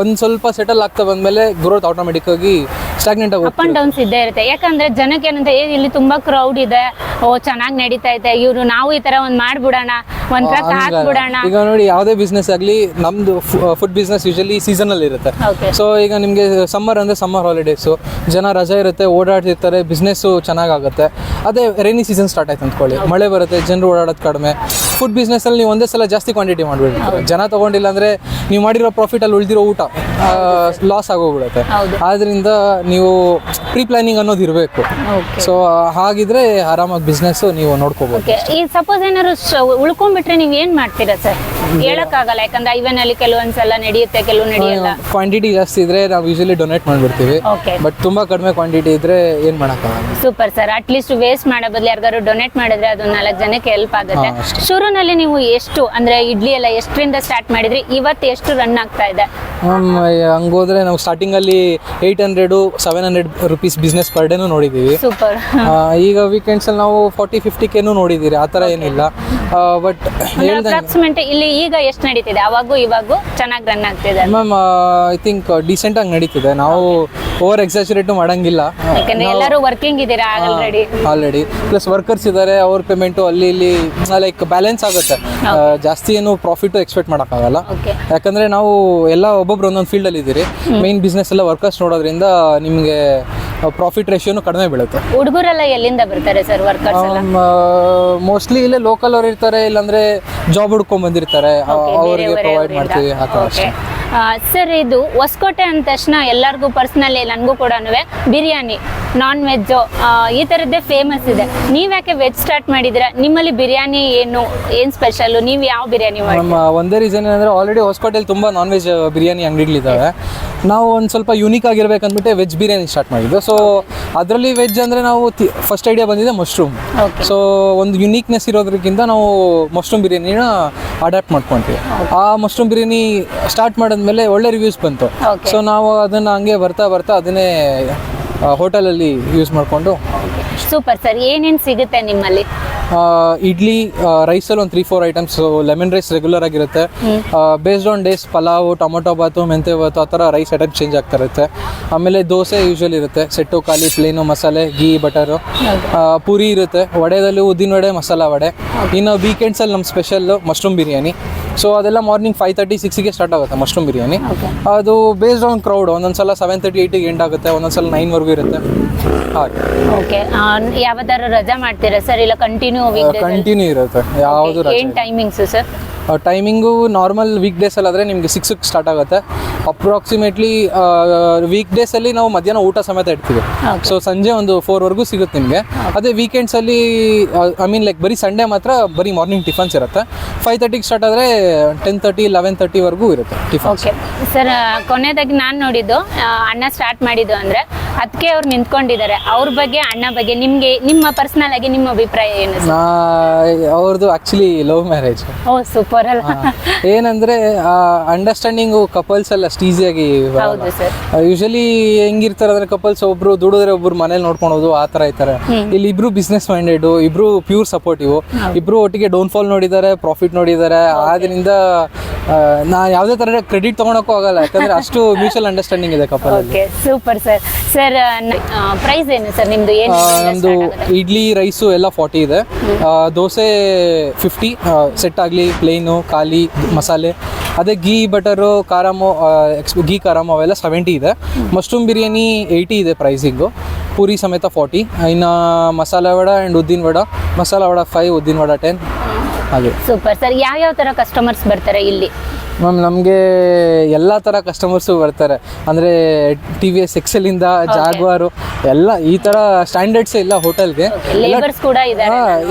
ಒಂದು ಸ್ವಲ್ಪ ಸೆಟಲ್ ಆಗ್ತಾ ಬಂದಮೇಲೆ ಗ್ರೋತ್ ಆಟೋಮೆಟಿಕ್ ಆಗಿ ಸ್ಟಾಗ್ನೆಂಟ್ ಆಗಿ ಅಪ್ ಅಂಡ್ ಡೌನ್ಸ್ ಇದ್ದೇ ಇರುತ್ತೆ. ಯಾಕಂದ್ರೆ ಜನಕ್ಕೆ ಏನಂತ ಏ ಇಲ್ಲಿ ತುಂಬಾ ಕ್ರೌಡ್ ಇದೆ. ಓ ಚೆನ್ನಾಗಿ ನಡೀತಾ ಇದೆ. ಇವ್ರು ನಾವು ಈ ತರ ಒಂದ್ ಮಾಡ್ಬಿಡೋಣ ಒಂದ್ ಟ್ರಕ್ ಹಾಕ್ಬಿಡೋಣ. ಈಗ ನೋಡಿ ಯಾವುದೇ ಬಿಸ್ನೆಸ್ ಆಗಲಿ ನಮ್ದು ಫುಡ್ ಬಿಸ್ನೆಸ್ ಯೂಶಲಿ ಸೀಸನಲ್ಲಿ ಇರುತ್ತೆ. ಸೊ ಈಗ ನಿಮಗೆ ಸಮ್ಮರ್ ಅಂದ್ರೆ ಸಮ್ಮರ್ ಹಾಲಿಡೇಸು ಜನ ರಜೆ ಇರುತ್ತೆ ಓಡಾಡ್ತಿರ್ತಾರೆ ಬಿಸ್ನೆಸ್ಸು ಚೆನ್ನಾಗಾಗುತ್ತೆ. ಅದೇ ರೈನಿ ಸೀಸನ್ ಸ್ಟಾರ್ಟ್ ಆಯ್ತು ಅಂದ್ಕೊಳ್ಳಿ. ಮಳೆ ಬರುತ್ತೆ ಜನರು ಓಡಾಡೋದು ಕಡಿಮೆ. ಫುಡ್ ಬಿಸ್ನೆಸ್ಸಲ್ಲಿ ನೀವು ಒಂದೇ ಸಲ ಜಾಸ್ತಿ ಕ್ವಾಂಟಿಟಿ ಮಾಡಿಬಿಡ್ತೀರಿ ಜನ ತೊಗೊಂಡಿಲ್ಲ ಅಂದರೆ ನೀವು ಮಾಡಿರೋ ಪ್ರಾಫಿಟಲ್ಲಿ ಉಳಿದಿರೋ ಊಟ ಲಾಸ್ ಆಗೋಗ್ಬಿಡುತ್ತೆ. ಆದ್ದರಿಂದ ಆದ್ರಿಂದ ನೀವು ಪ್ರೀ ಪ್ಲಾನಿಂಗ್ ಅನ್ನೋದು ಇರಬೇಕು. ಸೊ ಹಾಗಿದ್ರೆ ಆರಾಮಾಗಿ ಬಿಸ್ನೆಸ್ಸು ನೀವು ನೋಡ್ಕೋಬೋದು ಸಪೋಸ್ ಏನಾದ್ರು ಉಳ್ಕೊಂಡ್ಬಿಟ್ರೆ ನೀವು ಏನ್ ಮಾಡ್ತೀರಾ ಸರ್? ಹೇಳಕ್ಕಾಗಲ್ಲ ಯಾಕಂದ್ರೆ ಅಲ್ಲಿ ಕೆಲವೊಂದ್ಸಲ ನಡೆಯುತ್ತೆ ಕೆಲವು ನಡೆಯಲ್ಲ. ಕ್ವಾಂಟಿಟಿ ಜಾಸ್ತಿ ಇದ್ರೆ ನಾವು ಯೂಶಲಿ ಡೊನೇಟ್ ಮಾಡ್ಬಿಡ್ತೀವಿ. ಓಕೆ ಬಟ್ ತುಂಬಾ ಕಡಿಮೆ ಕ್ವಾಂಟಿಟಿ ಇದ್ರೆ ಏನ್ ಮಾಡೋಕ್ಕಾಗಲ್ಲ. ಸೂಪರ್ ಸರ್ ಅಟ್ಲೀಸ್ಟ್ ವೇಸ್ಟ್ ಮಾಡೋ ಬದಲು ಯಾರಿಗಾದ್ರು ಡೊನೇಟ್ ಮಾಡಿದ್ರೆ ಅದು ನಾಲ್ಕು ಜನಕ್ಕೆ ಹೆಲ್ಪ್ ಆಗುತ್ತೆ. ಶುರುನಲ್ಲಿ ನೀವು ಎಷ್ಟು ಅಂದ್ರೆ ಇಡ್ಲಿ ಎಲ್ಲ ಎಷ್ಟರಿಂದ ಸ್ಟಾರ್ಟ್ ಮಾಡಿದ್ರಿ? ಇವತ್ತು ಎಷ್ಟು ರನ್ ಆಗ್ತಾ ಇದೆ? ಹಂಗೋದ್ರೆ ನಾವು ಸ್ಟಾರ್ಟಿಂಗಲ್ಲಿ eight hundred seven hundred rupees business per ಡೇನು ನೋಡಿದ್ದೀವಿ. ಸೂಪರ್ ಈಗ ವೀಕೆಂಡ್ಸ್ ಅಲ್ಲಿ ನಾವು ಫಾರ್ಟಿ ಫಿಫ್ಟಿ ಕೆನೂ ನೋಡಿದ್ದೀರಿ. ಆ ಥರ ಏನಿಲ್ಲ. ಬಟ್ ಇಲ್ಲಿ ಈಗ ಎಷ್ಟು ನಡೀತಿದೆ? ಅವಾಗೂ ಇವಾಗೂ ಚೆನ್ನಾಗಿ ರನ್ ಆಗ್ತಿದೆ. ಮ್ಯಾಮ್ ಐ ಥಿಂಕ್ ಡಿಸೆಂಟಾಗಿ ನಡೀತಿದೆ. ನಾವು ಓವರ್ ಎಕ್ಸಾಚುರೇಟು ಮಾಡಂಗಿಲ್ಲ. ಯಾಕಂದ್ರೆ ಎಲ್ಲರೂ ವರ್ಕಿಂಗ್ ಇದ್ದೀರಾ ಆಲ್ರೆಡಿ ಆಲ್ರೆಡಿ ಪ್ಲಸ್ ವರ್ಕರ್ಸ್ ಇದ್ದಾರೆ ಅವ್ರ ಪೇಮೆಂಟು ಅಲ್ಲಿ ಇಲ್ಲಿ ಲೈಕ್ ಬ್ಯಾಲೆನ್ಸ್ ಆಗುತ್ತೆ. ಜಾಸ್ತಿ ಏನು ಪ್ರಾಫಿಟ್ ಎಕ್ಸ್ಪೆಕ್ಟ್ ಮಾಡೋಕ್ಕಾಗಲ್ಲ ಆಗಲ್ಲ. ಯಾಕಂದ್ರೆ ನಾವು ಎಲ್ಲ ಒಬ್ಬೊಬ್ರು ಒಂದೊಂದು ಫೀಲ್ಡಲ್ಲಿ ಇದ್ದೀರಿ. ಮೈನ್ ಬಿಸ್ನೆಸ್ ಎಲ್ಲ ವರ್ಕರ್ಸ್ ನೋಡೋದ್ರಿಂದ ನಿಮಗೆ ಪ್ರಾಫಿಟ್ ರೇಷಿಯೋನು ಕಡಿಮೆ ಬೀಳುತ್ತೆ. ಹುಡುಗರೆಲ್ಲ ಎಲ್ಲಿಂದ ಬರ್ತಾರೆ ಸರ್ ವರ್ಕರ್ಸ್ ಮೋಸ್ಟ್ಲಿ ಇಲ್ಲೇ ಲೋಕಲ್ ಅವ್ರು ಇರ್ತಾರೆ ಇಲ್ಲಾಂದ್ರೆ ಜಾಬ್ ಹುಡ್ಕೊಂಡ್ ಬಂದಿರ್ತಾರೆ. ಅವರಿಗೆ ಪ್ರೊವೈಡ್ ಮಾಡ್ತೀವಿ ಆ ಥರ ಅಷ್ಟೇ. ಸರ್ ಇದು ಹೊಸಕೋಟೆ ಅಂದ ತಕ್ಷಣ ಎಲ್ಲರಿಗೂ ಪರ್ಸ್ನಲಿ ನನಗೂ ಕೂಡ ಬಿರಿಯಾನಿ ನಾನ್ ವೆಜ್ಜು ಈ ಥರದ್ದೇ ಫೇಮಸ್ ಇದೆ. ನೀವ್ಯಾಕೆ ವೆಜ್ ಸ್ಟಾರ್ಟ್ ಮಾಡಿದ್ದೀರಾ ನಿಮ್ಮಲ್ಲಿ ಬಿರಿಯಾನಿ ಏನು ಏನು ಸ್ಪೆಷಲ್ ನೀವು ಯಾವ ಬಿರಿಯಾನಿ ಒಂದೇ ರೀಸನ್ ಏನಂದ್ರೆ ಆಲ್ರೆಡಿ ಹೊಸಕೋಟೆಯಲ್ಲಿ ತುಂಬಾ ನಾನ್ ವೆಜ್ ಬಿರಿಯಾನಿ ಅಂಗಡಿಗಳಿದ್ದಾವೆ ನಾವು ಒಂದು ಸ್ವಲ್ಪ ಯೂನಿಕ್ ಆಗಿರ್ಬೇಕಂದ್ಬಿಟ್ಟು ವೆಜ್ ಬಿರಿಯಾನಿ ಸ್ಟಾರ್ಟ್ ಮಾಡಿದ್ದು. ಸೊ ಅದರಲ್ಲಿ ವೆಜ್ ಅಂದರೆ ನಾವು ಫಸ್ಟ್ ಐಡಿಯಾ ಬಂದಿದೆ ಮಶ್ರೂಮ್ ಸೊ ಒಂದು ಯುನೀಕ್ನೆಸ್ ಇರೋದ್ರಕ್ಕಿಂತ ನಾವು ಮಶ್ರೂಮ್ ಬಿರಿಯಾನಿನ ಅಡಾಪ್ಟ್ ಮಾಡ್ಕೊತೀವಿ. ಆ ಮಶ್ರೂಮ್ ಬಿರಿಯಾನಿ ಸ್ಟಾರ್ಟ್ ಮಾಡಿದ್ಮೇಲೆ ಒಳ್ಳೆ ರಿವ್ಯೂಸ್ ಬಂತು. Okay. ಸೊ ನಾವು ಅದನ್ನು ಹಂಗೆ ಬರ್ತಾ ಬರ್ತಾ ಅದನ್ನೇ ಹೋಟೆಲಲ್ಲಿ ಯೂಸ್ ಮಾಡಿಕೊಂಡು. ಸೂಪರ್ ಸರ್ ಏನೇನು ಸಿಗುತ್ತೆ ನಿಮ್ಮಲ್ಲಿ? ಇಡ್ಲಿ ರೈಸಲ್ಲಿ ಒಂದು three four items lemon rice regular ಆಗಿರುತ್ತೆ. Based on days pulao tomato ಬಾತು ಮೆಂತೆ ಬಾತು ಆ ಥರ ರೈಸ್ ಐಟಮ್ ಚೇಂಜ್ ಆಗ್ತಾ ಇರುತ್ತೆ. ಆಮೇಲೆ ದೋಸೆ ಯೂಶಲ್ ಇರುತ್ತೆ. ಸೆಟ್ಟು ಖಾಲಿ ಪ್ಲೇನು ಮಸಾಲೆ ಗೀ ಬಟರು ಪೂರಿ ಇರುತ್ತೆ. ವಡೆದಲ್ಲಿ ಉದ್ದಿನ ವಡೆ ಮಸಾಲ ವಡೆ. ಇನ್ನು ವೀಕೆಂಡ್ಸಲ್ಲಿ ನಮ್ಮ ಸ್ಪೆಷಲ್ಲು ಮಶ್ರೂಮ್ ಬಿರಿಯಾನಿ. ಸೊ ಅದೆಲ್ಲ ಮಾರ್ನಿಂಗ್ ಫೈವ್ ತರ್ಟಿ ಸಿಕ್ಸ್ಗೆ ಸ್ಟಾರ್ಟ್ ಆಗುತ್ತೆ ಮಶ್ರೂಮ್ ಬಿರಿಯಾನಿ. ಅದು ಬೇಸ್ಡ್ ಆನ್ ಕ್ರೌಡ್ ಒಂದೊಂದ್ಸಲ ಸೆವೆನ್ ತರ್ಟಿ ಏಯ್ಟಿಗೆ ಎಂಡ್ ಆಗುತ್ತೆ ಒಂದೊಂದ್ಸಲ ನೈನ್ವರೆಗೂ ಇರುತ್ತೆ. ಹಾಗೆ. ಓಕೆ ಯಾವ್ದಾದ್ರು ರಜಾ ಮಾಡ್ತೀರಾ ಸರ್? ಇಲ್ಲ ಕಂಟಿನ್ಯೂ ಕಂಟಿನ್ಯೂ ಇರುತ್ತೆ. ಯಾವುದು ರಜೆ ಏನು timings sir? Timing normal week ಡೇಸಲ್ಲಿ ಆದರೆ ನಿಮಗೆ ಸಿಕ್ಸಿಗೆ ಸ್ಟಾರ್ಟ್ ಆಗುತ್ತೆ. ಅಪ್ರಾಕ್ಸಿಮೇಟ್ಲಿ ವೀಕ್ ಡೇಸಲ್ಲಿ ನಾವು ಮಧ್ಯಾಹ್ನ ಊಟ ಸಮೇತ ಇಡ್ತೀವಿ. ಸೊ ಸಂಜೆ ಒಂದು ಫೋರ್ವರೆಗೂ ಸಿಗುತ್ತೆ ನಿಮಗೆ. ಅದೇ ವೀಕೆಂಡ್ಸಲ್ಲಿ ಐ ಮೀನ್ ಲೈಕ್ ಬರೀ ಸಂಡೇ ಮಾತ್ರ ಬರೀ ಮಾರ್ನಿಂಗ್ ಟಿಫನ್ಸ್ ಇರುತ್ತೆ. ಫೈವ್ ತರ್ಟಿಗೆ ಸ್ಟಾರ್ಟ್ ಆದರೆ ಟೆನ್ ತರ್ಟಿ ಲೆವೆನ್ ತರ್ಟಿವರೆಗೂ ಇರುತ್ತೆ ಟಿಫನ್ಸ್ ಓಕೆ ಸರ್ ಕೊನೆಯದಾಗಿ ನಾನು ನೋಡಿದ್ದು ಅಣ್ಣ ಸ್ಟಾರ್ಟ್ ಮಾಡಿದ್ದು ಅಂದರೆ ಅದಕ್ಕೆ ಅವ್ರು ನಿಂತ್ಕೊಂಡಿದ್ದಾರೆ. ಅವ್ರ ಬಗ್ಗೆ ಅಣ್ಣ ಬಗ್ಗೆ ನಿಮಗೆ ನಿಮ್ಮ ಪರ್ಸನಲ್ ಆಗಿ ನಿಮ್ಮ ಅಭಿಪ್ರಾಯ ಏನು ಅವ್ರದ್ದು ಆ್ಯಕ್ಚುಲಿ ಲವ್ ಮ್ಯಾರೇಜ್ ಓ ಸೂಪರ್ ಏನಂದ್ರೆ ಅಂಡರ್ಸ್ಟ್ಯಾಂಡಿಂಗ್ ಕಪಲ್ಸ್ ಎಲ್ಲ ಅಷ್ಟು ಈಸಿಯಾಗಿ ಯೂಶಲಿ ಹೆಂಗಿರ್ತಾರೆ ಅಂದ್ರೆ ಕಪಲ್ಸ್ ಒಬ್ರು ದುಡಿದ್ರೆ ಒಬ್ರು ಮನೇಲಿ ನೋಡ್ಕೊಳೋದು ಆ ತರ ಇರ್ತಾರೆ. ಇಲ್ಲಿ ಇಬ್ರು ಬಿಸ್ನೆಸ್ ಮೈಂಡೆಡ್ ಇಬ್ರು ಪ್ಯೂರ್ ಸಪೋರ್ಟಿವ್ ಇಬ್ರು ಒಟ್ಟಿಗೆ ಡೌನ್ ಫಾಲ್ ನೋಡಿದ್ದಾರೆ ಪ್ರಾಫಿಟ್ ನೋಡಿದ್ದಾರೆ ಆದ್ರಿಂದ ನಾ ಯಾವುದೇ ತರ ಕ್ರೆಡಿಟ್ ತಗೊಳಕ್ಕೂ ಆಗಲ್ಲ. ಯಾಕಂದ್ರೆ ಅಷ್ಟು ಮ್ಯೂಚುವಲ್ ಅಂಡರ್ಸ್ಟ್ಯಾಂಡಿಂಗ್ ಇದೆ couple okay super sir sir price ಏನು ಸರ್ ನಿಮ್ದು ಏನು ನಮ್ದು ಇಡ್ಲಿ ರೈಸು ಎಲ್ಲ ಫಾರ್ಟಿ ಇದೆ. ದೋಸೆ ಫಿಫ್ಟಿ ಸೆಟ್ ಆಗಲಿ ಪ್ಲೇನು ಖಾಲಿ ಮಸಾಲೆ, ಅದೇ ಗೀ ಬಟರು ಖಾರಾಮು ಎಕ್ಸ್ ಗೀ ಖಾರಾಮು ಅವೆಲ್ಲ ಸೆವೆಂಟಿ ಇದೆ. ಮಶ್ರೂಮ್ ಬಿರಿಯಾನಿ ಏಯ್ಟಿ ಇದೆ ಪ್ರೈಸಿಂಗು ಪೂರಿ ಸಮೇತ ಫಾರ್ಟಿ ಇನ್ನು ಮಸಾಲೆ ವಡ ಆ್ಯಂಡ್ ಉದ್ದಿನ ವಡ, ಮಸಾಲ ವಡ ಫೈವ್ ಉದ್ದಿನ ವಡ ಟೆನ್ ಹಾಗೆ. ಸೂಪರ್ ಸರ್ ಯಾವ ಯಾವ ತರ ಕಸ್ಟಮರ್ಸ್ ಬರ್ತಾರೆ ಇಲ್ಲಿ? ಮ್ಯಾಮ್ ನಮಗೆ ಎಲ್ಲ ಥರ ಕಸ್ಟಮರ್ಸು ಬರ್ತಾರೆ. ಅಂದರೆ ಟಿ ವಿ ಎಸ್ ಎಕ್ಸೆಲಿಂದ ಜಾಗ್ವಾರು ಎಲ್ಲ ಈ ಥರ ಸ್ಟ್ಯಾಂಡರ್ಡ್ಸ್ ಇಲ್ಲ ಹೋಟೆಲ್ಗೆ